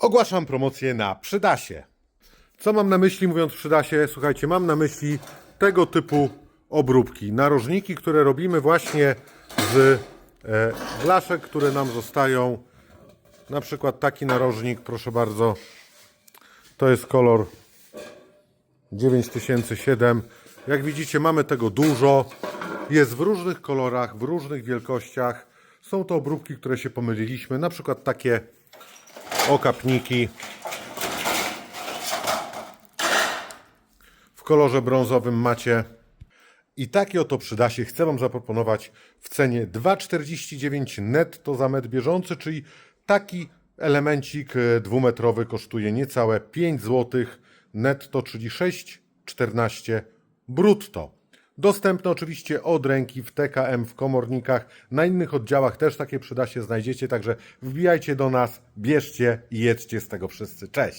Ogłaszam promocję na Przydasie. Co mam na myśli mówiąc Przydasie? Słuchajcie, mam na myśli tego typu obróbki. Narożniki, które robimy właśnie z e, blaszek, które nam zostają. Na przykład taki narożnik, proszę bardzo. To jest kolor 9007. Jak widzicie, mamy tego dużo. Jest w różnych kolorach, w różnych wielkościach. Są to obróbki, które się pomyliliśmy. Na przykład takie okapniki w kolorze brązowym macie. I takie oto przyda się. Chcę Wam zaproponować w cenie 2,49 netto za metr bieżący, czyli taki elemencik e, dwumetrowy kosztuje niecałe 5 zł netto, czyli 6,14 brutto. Dostępne oczywiście od ręki w TKM, w komornikach. Na innych oddziałach też takie przyda się znajdziecie, także wbijajcie do nas, bierzcie i jedźcie z tego wszyscy. Cześć!